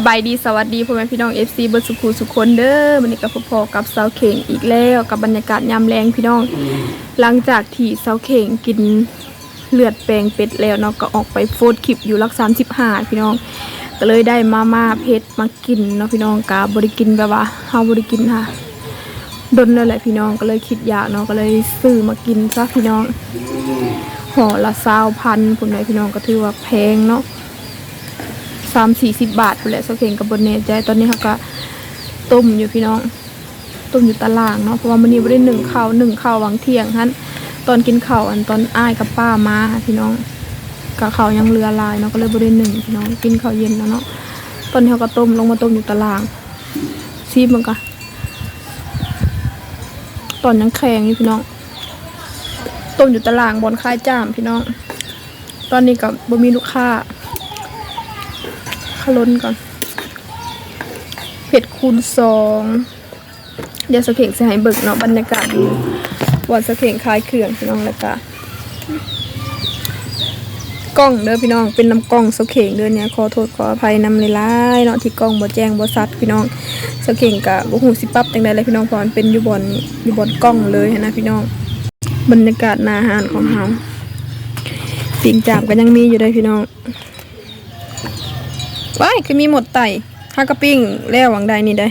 สบายดีสวัสดีพ่อแม่พี่น้อง FC เบิร์สุขุสุขคนเด้อวันนี้กับพ่อๆกับเสาเข่งอีกแล้วกับบรรยากาศยามแรงพี่น้อง หลังจากที่สาเข่งกินเลือดแปลงเป็ดแล้วเนาะก็ออกไปโฟดคลิปอยู่รักสามสิบห้าพี่น้อง ก็เลยได้มาม่าเพชรมากินเนาะพี่น้องกาบริกินแบบว่าเฮาบริกินค่ะดนเลยแหละพี่น้องก็เลยคิดอยากเนาะก็เลยซื้อมากินซะพี่น้องห่อละสาวพันผุนไหนพี่น้องก็ถือว่าแพงเนาะามสี่สิบบาทพุ่นแหละโซเข่งกับบนเนใจตอนนี้เขาก็ต้มอยู่พี่น้อง ต้มอยู่ตารางเนาะเพราะว่ามันนี้ไม่ได้หนึ่งข้าวหนึ่งข้าวหวังเที่ยงฮันตอนกินข้าวอันตอนอ้ายกับป้ามาพี่น้องกับข้าวยังเรือลายเนาะก็เลยไม่ได้หนึ่งพี่น้องกินข้าวเย็นแล้วเนาะตอนนี้เขาก็ต้มลงมาต้มอยู่ตารางซีบมันกะตอนยังแข็งอยู่พี่น้องต้มอยู่ตารางบนค่ายจ้ามพี่น้อง ตอนนี้กับบ่มีลูกค้า ล้นก่อน เผ็ดคูณสองเดี๋ยวสะเข่งจะให้เบิกเนาะบรรยากาศหวันสะเข่งคลายเครื่องพี่น้องแล้วก็กล้องเด้อพี่น้องเป็นน้ำกล้องสะเข่งเด้อเนี่ยขอโทษขออภัยนำเลยล่ายเนาะที่กล้องบ่แจ้งบ่ซัดพี่น้องสะเข่งกะบ่ฮู้สิปรับจังได๋เลยพี่น้องเพราะมันเป็นอยู่บนอยู่บนกล้องเลยนะพี่น้อง บรรยากาศนาอาหารของเฮาปิ่งจามก็ยังมีอยู่เด้พี่น้อง ว้ายคือมีหมดไต่ฮากระปิ้งแล้วหวังใดนี่ได้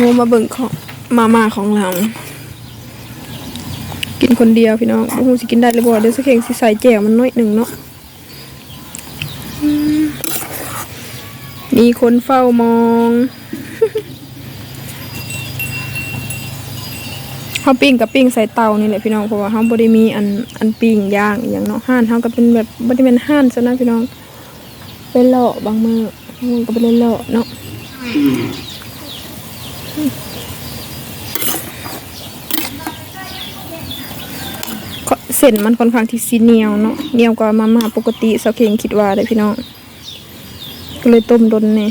งูมาเบิ่งของมาม่าของเรากินคนเดียวพี่น้องบ่ฮู้สิกินได้หรือบ่เดี๋ยวสักเข่งสิใส่แจ่วมันน้อยหนึ่งเนาะมีคนเฝ้ามองเฮาปิ้งกับปิ้งใส่เตานี่แหละพี่น้องเพราะว่าเฮาบ่ได้มีอันอันปิ้งย่างอย่างเนาะห้านเฮาก็เป็นแบบบ่ได้เป็นห้านซะนะพี่น้อง ไปเลาะบางมือมันก็ไปเล่นเลาะเนาะก็เส้นมันค่อนข้างที่สีเหนียวเนาะเหนียวกว่ามาม่าปกติสาวเข่งคิดว่าเลยพี่น้องก็เลยต้มดนเนี่ย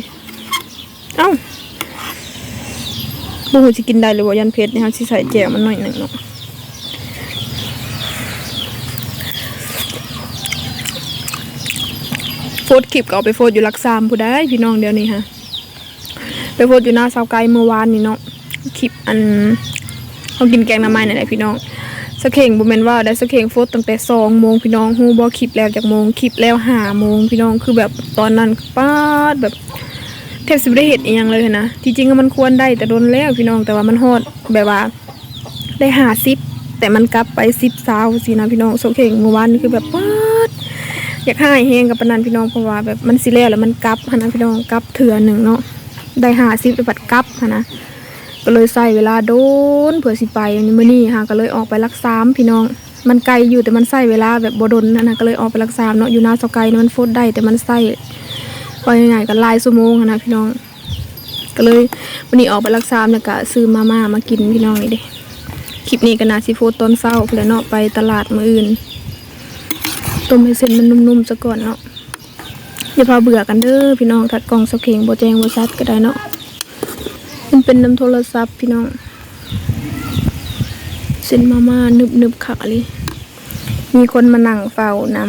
เอ้าบูหูจะกินได้หรือว่ายันเพชรเนี่ยค่ะสิใส่แจ่วมันหน่อยหนึ่งเนาะ โฟดคลิปก็เอาไปโฟดอยู่ลักซามผู้ได้พี่น้องเดี๋ยวนี้ฮะไปโฟดอยู่หน้าเสาไกลเมื่อวานนี่เนาะคลิปอันเขากินแกงหน้ำไม้นี่แหละพี่น้องสะเข่งบุเมนว่าได้สะเข่งโฟดตั้งแต่สองโมงพี่น้องฮูบอคลิปแล้วจากโมงคลิปแล้วห้าโมงพี่น้องคือแบบตอนนั้นป้าดแบบแทบสิไม่ได้เห็นอีหยังเลยนะที่จริงมันควรได้แต่โดนแล้วพี่น้องแต่ว่ามันฮอดแบบว่า ได้หาซิปแต่มันกลับไปซิปซาวสินะพี่น้องสะเข่งเมื่อวานนี่คือแบบป้าด อยากให้แห้งกับปนันพี่น้องเพราะว่าแบบมันสิแล้วแล้วมันกลับหั้นะพี่น้องกลับเถื่อหนึ่งเนาะได้หาซิปไปบัดกลับนะก็เลยใส่เวลาโดนเผื่อสิไปนี่มื้อนี้ค่ะก็เลยออกไปรักษาพี่น้อง มันไกลอยู่แต่มันใส่เวลาแบบบดนนะนะก็เลยออกไปรักษาเนาะอยู่หน้าสกายมันโฟดได้แต่มันใส่ก็ง่ายๆก็หลายชั่วโมงนะพี่น้อง ก็เลยวันนี้ออกไปรักษามแล้วก็ซื้อมาม่ามากินพี่น้องนี่เด้คลิปนี้ก็น่าสิโฟดตอนเช้าเพื่อเนาะไปตลาดมืออื่น ต้มให้เส้นมันนุ่มๆซะก่อนเนาะอย่าพาเบื่อกันเด้อพี่น้องถัดกล่องสเข่งโบแจงโบซัดก็ได้เนาะมันเป็นน้ำโทรศัพท์พี่น้องเส้นมาม่านึบๆขักเลยมีคนมานั่งเฝ้านำ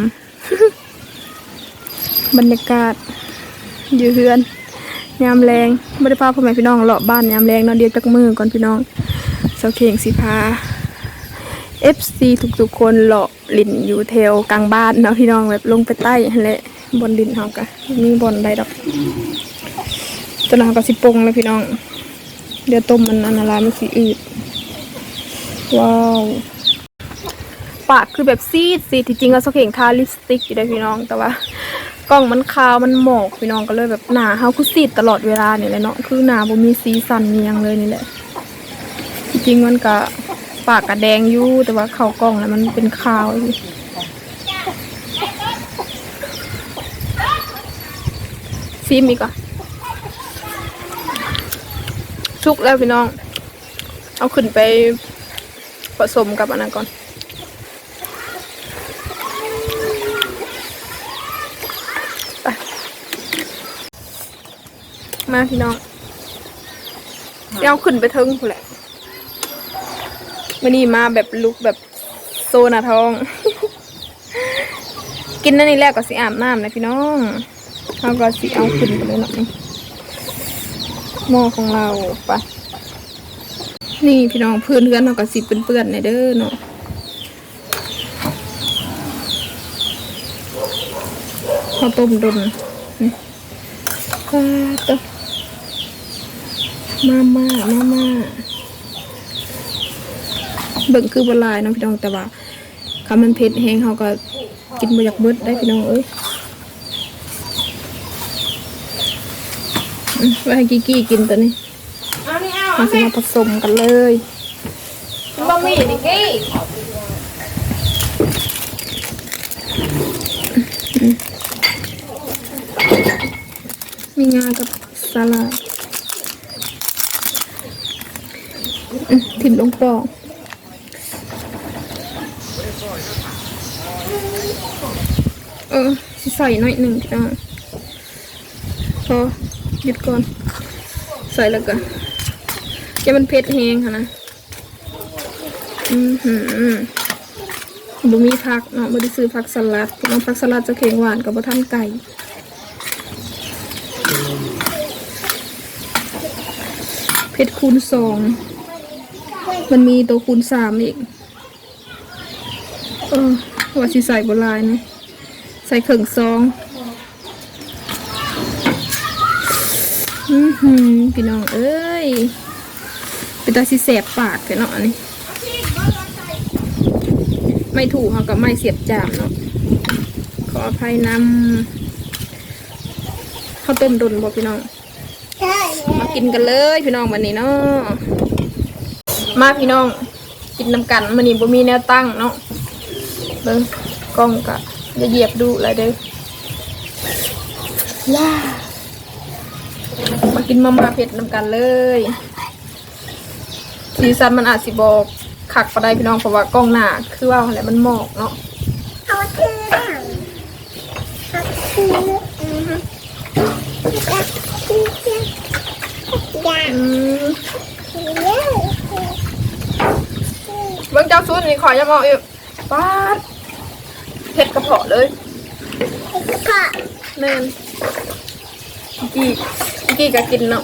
บรรยากาศอยู่เฮือนยามแรงไม่ได้พาพ่อแม่พี่น้องเลาะบ้านยามแรงเนาะเดียวจักมือก่อนพี่น้องเสาเข่งสีพา FC ทุกๆคนเลาะ ลินอยู่แถวกลางบ้านเนาะพี่น้องแบบลงไปใต้แหละบนดินเฮากะมีบนใดดอกจนเราก็สิปงเลยพี่น้อง เดี๋ยวต้มมันอันนาลายมันสีอืดว้าวปากคือแบบซีดซีดที่จริงก็สเข่งทาลิปสติกอยู่ได้พี่น้องแต่ว่ากล้องมันคาวมันหมอกพี่น้องก็เลยแบบหนาเฮาคือซีดตลอดเวลาเนี่แหละเนาะคือหนาบ่มีสีสันมียงเลยนี่แหละจริงมันก็ ปากกระแดงอยู่แต่ว่าเข้ากล้องแล้วมันเป็นขาวอยู่ซีมอีกอะชุกแล้วพี่น้อง เอาขึ้นไปผสมกับอันนั้นก่อนไปมาพี่น้องเดี๋ยวเอาขึ้นไปเทิงผู้นแหละ วันนี้มาแบบลุกแบบโซนาทอง กินนั่นนี่แรกก็สิอาบน้ำนะพี่น้องเราก็สิเอาขึ้นไปเลยเนาะนี่หม้อของเราไปะนี่พี่น้องพื้นเรือนเราก็สิเปื้อนๆในเด้อเนาะข้าวต้มดนนี่ข้าต้มมาม่ามาม่า บิ่งคือบหลายเนาะพี่น้องแต่ว่าคำมันเผ็ดแห้งเขาก็กินบ่อยากเบิดได้พี่น้องเอ้ยอืมไว้ให้กิกกี้กินตัวนี้เอานี่เอามาสิมาผสมกันเลยบะหมี่ดิกี้มีงากับสลัดอืมถิ่มลงปอง ออสิใส่หน่อยหนึ่งจ้าพอหยุดก่อน ใส่แล้วกันจะมันเผ็ดแห้งค่ะนะอือหือบ่มีผักเนาะบ่ได้ซื้อผักสลัดพี่น้องผักสลัดจะเค็งหวานกับบ่ทันไก่เพชรคูณสอง มันมีตัวคูณสามอีก เออว่าสิใส่บนลายนะ ใส่เข่งซองอือหือพี่น้องเอ้ยเป็นตาสิแสบปากกันเนาะอันนี่ไม่ถูกเขากับไม่เสียบจามเนาะขออภัยนำข้าวต้มดนบอกพี่น้องมากินกันเลยพี่น้องวันนี้เนาะมาพี่น้องกินน้ำกันมันนี่บ่มีแนวตั้งเนาะเบิ่งกล้องกะ จะเหยียบดูอะไรเด้อย่ามากินมาม่าเผ็ดน้ำกันเลย สีสันมันอาจสิบอกขักปะได้พี่น้องเพราะว่ากล้องหน้าคือว่าอะไรมันหมอกเนาะเอาเชือเอาเชือกอย่าอืมเลี้ยวเบิ่งเจ้าซุนนี่ขออย่ามองอีกป๊าด เผ็ดกระเพาะเลยค่ะแม่นกี่กี่ก็กินเนาะ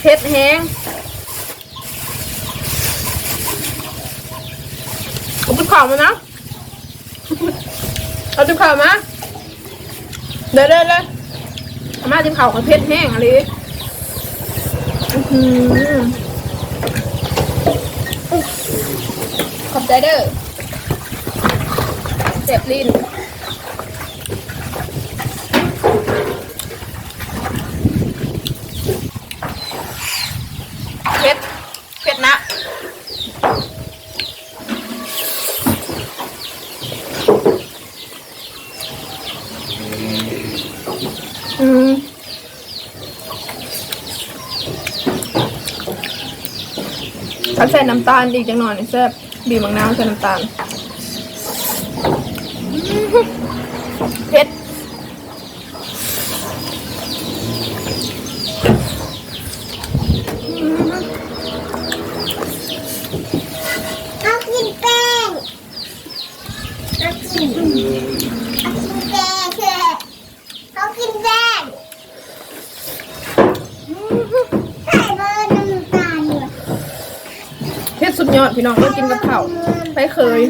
เผ็ดแห้งเอาจุดข่าวมานะเอาจุดข่าวมาเดี๋ยวเดี๋ยวเลยเอามาจุดข่าวกับเผ็ดแห้งอะไรอื้อหือขอบใจเด้อเจ็บลิ้นเผ็ดเผ็ดนะอืมถ้าใส่น้ำตาลอีกจังหน่อยนี่แซ่บบีบมะนาวใส่น้ำตาลอื้อเผ็ด เอากินแป้งเอากินเอากินแป้งเถอะเอากินแป้งใส่เบอร์น้ำตาลอยู่ เผ็ดสุด ยอดพี่น้องก็กินกับข้าวไปเคย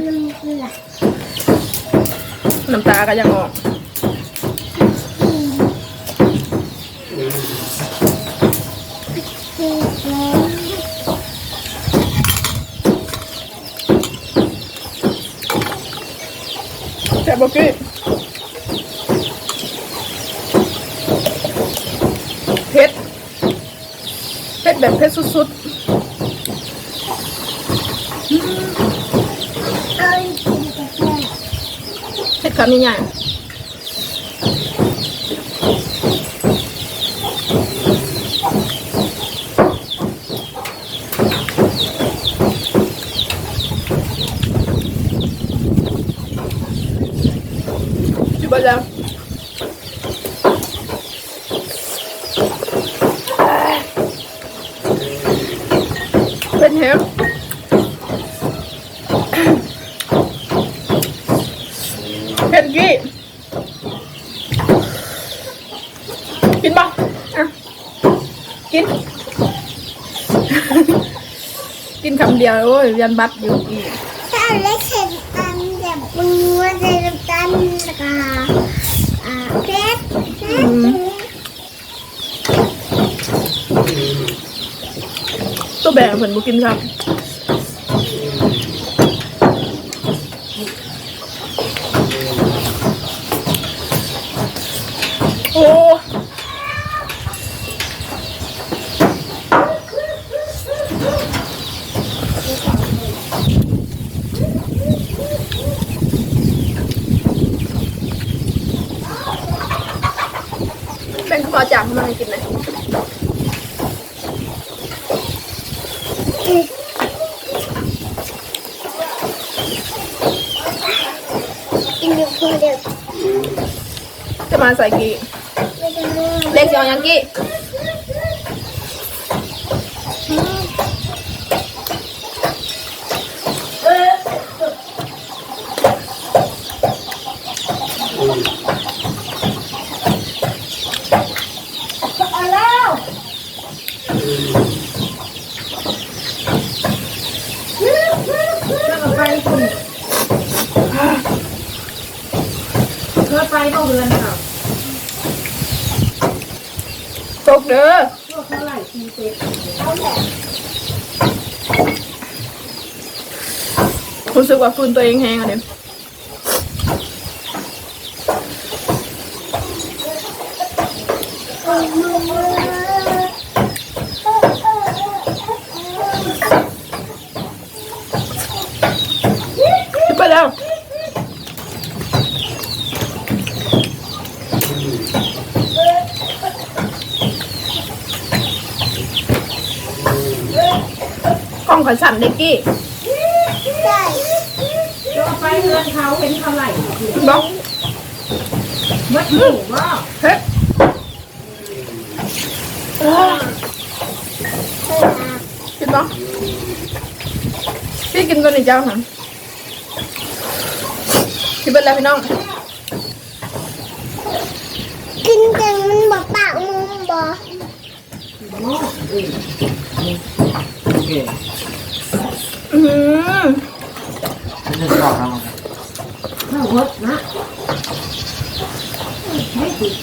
น้ำตาก็ยังออกแต่บอกกี้เผ็ดเผ็ดแบบเผ็ดสุดเอากินกับแป้ง ๆเผ็ดคำใหญ่ๆอยู่บ้านแล้ว เป็นแฮมเผ็ดกี้ กินปะอะกิน กินคำเดียวโอ้ยยันบัตรอยู่อีกถ้าเล็กเห็นอันแบบมึงว่าจะทำกันนะคะอ่าเพชรเพชรตัวแบ่งเพิ่นบ่กินครับโอ้แบ่งข้าวจากมาให้กินหน่อย กินอยู่คนเดียว จะมาใส่กี่ ไม่ได้เลย เล็กสิเอายังกี่ เอาแล้วแล้วก็ไปคุณเธอไปก็เรือนค่ะ ตก เด้อพวกเท่าไหร่ทีเซ็ตรู้สึกว่าฟืนตัวเองแห้งอะเนี่ยวไปแล้ว กล้ องขอยสั่นเด็กกี้ใช่เราไปเรือนเขาเห็นเท่าไหร่บอกมัดหมูว่าเฮ้ยใช่ค่ะกินบอกพี่กินตัวนี้เจ้าค่ะกินเป็นแล้วพี่น้อง กินจังมันบอกปากมุมบอกอืม ถ้าวัดนะไม่ติด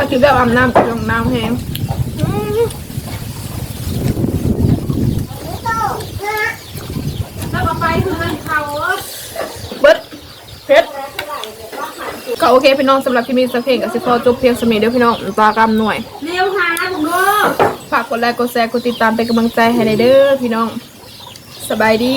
พอกินแบบอาบน้ำกับลงน้ำแห้งอืมโตนะแล้วก็ไปเรือนเขาเอ้ยเบิดเพชรก็โอเคพี่น้องสำหรับที่มีสักเพลงกับสิพอจบเพียงสมีเดียวพี่น้องตากรรมหน่วย เร็วหาผมด้วยฝากกดไลค์กดแชร์กดติดตามเป็นกำลังใจให้ในเด้อพี่น้องสบายดี